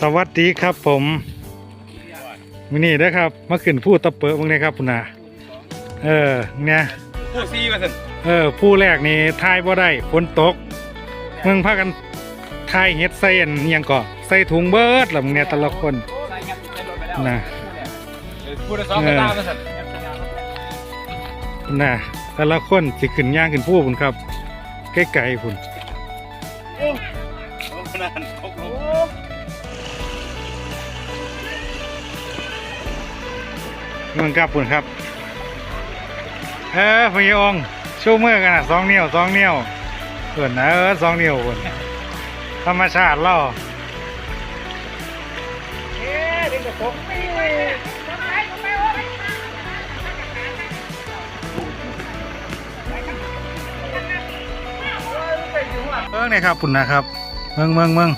สวัสดีครับผมมินี่นะครับมาขึ้นผู้ตะเปิดมึงนะครับพุ่นน่ะเออเนี่ยผู้ซีมาสิเออผู้แรกนี่ทายบ่ได้ฝนตกมึงพากันทายเฮ็ดใส่อันอิหยังก่อใส่ถุงเบิดล่ะมึงเนี่ยแต่ละคนนะผู้ละสองกระตามาสิน่ะแต่ละคนสิขึ้นย่างขึ้นผู้พุ่นครับใกล้ๆพุ่น นั่นตกลงมึงครับพุ่นครับ เออพะยองชูมือกันนะสองนิ้วสองนิ้วเพิ่นนะเออสองนิ้วพุ่นธรรมชาติเล่าเบิ่งนี่ครับพุ่นนะครับเมืองเมืองเมือง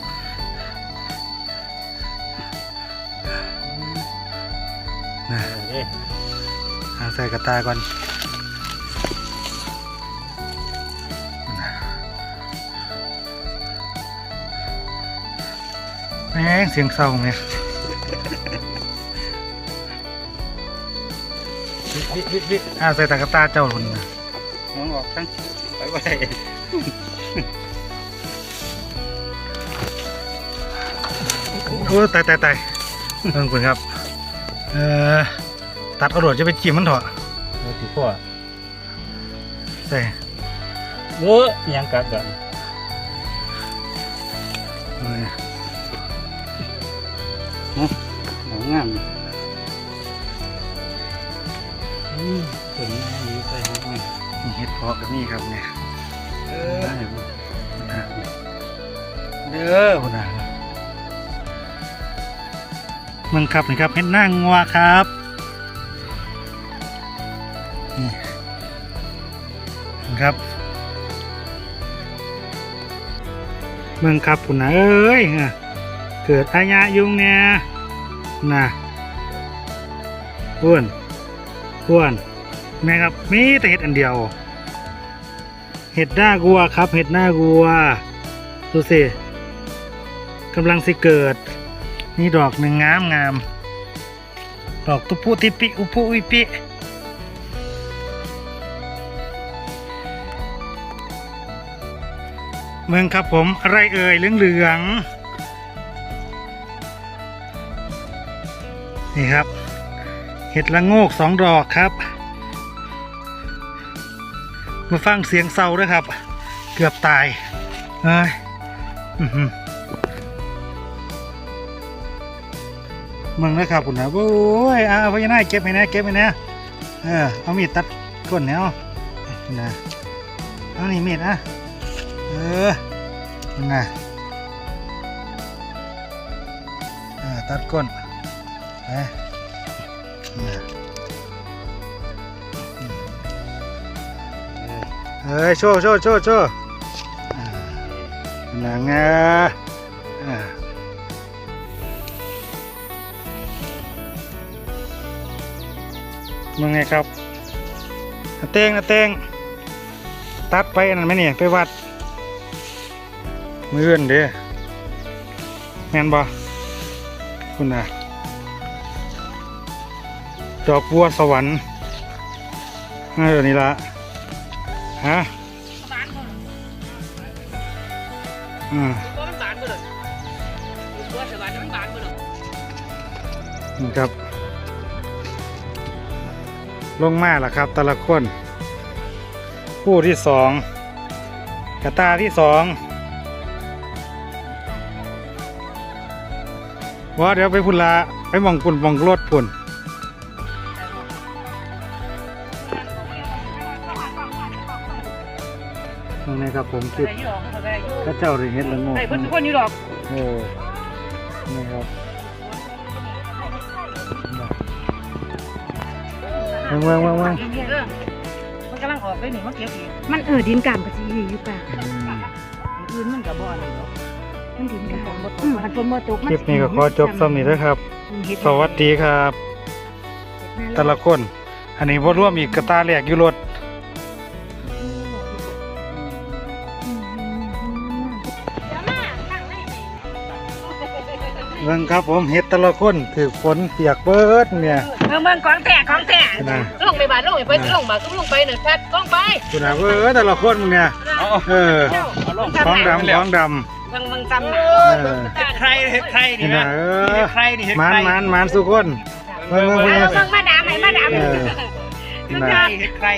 นะเอาใส่กระตาก่อนแม่งเสียงเศร้าไหมวิวิวิอ่าใส่ตากระตาเจ้าหุ่นน่ะน้องออกทั้งไปไว้ โอ้ตายตายตายเพิ่งคุณครับ เอ่อ ตัดเอาโดดจะไปจิ้มมันเถอะโอ้ติพ่อใส่เว้อยังกัดกันเออหนังงามถึงนี้ใส่ห้องนี่เห็ดเพาะกับนี่ครับเนี่ยเออเด้อคุณอา มึงครับนี่ครับเห็ดหน้างัวครับนี่ครับเมึงครับคุณอาเอ้ยเกิดอายะยุงเนี่ยนะอ้วนอ้วนแม่ครับมีแต่เห็ดอันเดียว เห็ดหน้ากัวครับ เห็ดหน้ากัวดูสิกำลังสิเกิด นี่ดอกหนึ่งงามงาม ดอกตุปุติปิอุปุวิปิเมืองครับผมอะไรเอ่ยเหลืองเหลืองๆนี่ครับเห็ดละโงกสองดอกครับ มาฟังเสียงเศร้าด้วยครับ เกือบตายเอ้ย มึงนะครับคุณนะโอ้ยเอาพญานาคเก็บให้นะเก็บให้นะเออเอามีดตัดก้นเนี่ยเอานะเอานี่มีดนะเออนะเออตัดก้นไปนะเอ้ยโชว์โชว์โชว์โชว์อ่านางอะอ่า มึงไงครับนาเตงนาเตงตัดไปอันนั่นไหมเนี่ยไปวัดมืออื่นเด้อแม่นบ่คุณน่ะดอกบัวสวรรค์เออนี่ละฮะอืมตัวมันบานบ่เลยตัวสบายมันบานบ่เลยนี่ครับ ลงมาแล้วครับ แต่ละคนคู่ที่สองกระตาที่สองว่าเดี๋ยวไปพุ่นละไปหมองปุ่นหมองรถปุ่นยังไงครับผมคลิปได้อยู่ดอกได้อยู่ข้าเจ้าได้เห็ดละโงกได้เพิ่นทุกคนอยู่ดอก โอ้นี่ครับ เมืองเมืองเมืองเออมันกำลังออกเลยนี่มาเก็บอีกมันเออดินกามกับสีอยู่ป่ะอื่นมันก็บ่อะไรหรอกมันดินกามอืมมันฝนบ่ตกคลิปนี้ก็ขอจบซ้ำนี้นะครับ สวัสดีครับ แต่ละคน อันนี้ว่าร่วมอีกกระตาแหลกอยู่รถอืมเบิ่งครับผมเฮ็ดแต่ละคนถือฝนเปียกเบิดเนี่ย เมืองเมืองของแท้ของแท้นะลงไปบ้านลงไปลงมาก็ลงไปหนึ่งแพทลงไปคุณน่ะเบิดแต่ละคนมึงเนี่ยเอาเออเอาลงของดำของดเมืองเมืองจำหนาำเออใครเห็ดใครนี่นี่นะนะเอเห็อดใครนี่เห็ดหมานใครหมานหมานสุกคนเบิ่งเบิ่งเมืเบิ่งองมาดามให้มาดามเออเห็ดนะใครเห็ดใคร